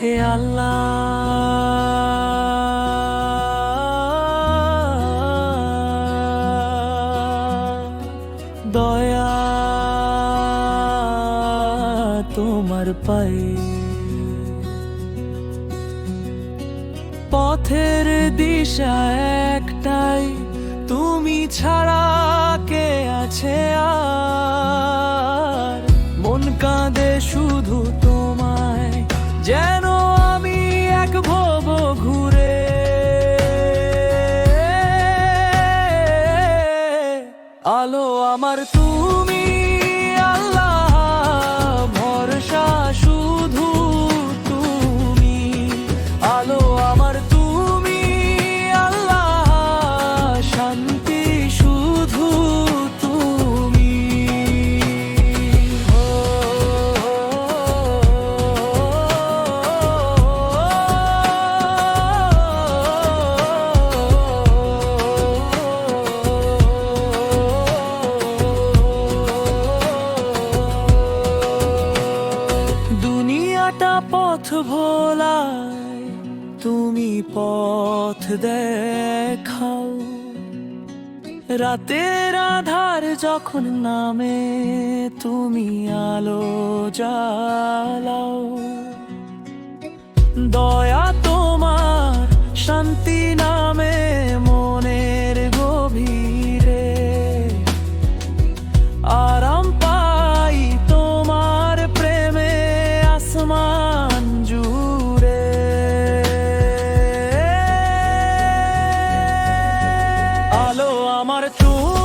হে আল্লাহ। দয়া তোমার পায়ে। পথের দিশা একটাই তুমি ছাড়া কে আছে আর? আলো আমার তুমি। দুনিয়াটা পথ ভোলায়, তুমি পথ দেখাও। রাতের আধার যখন নামে, তুমি আলো জ্বালাও। দয়া তোমার শান্তি নামে আমার তুমি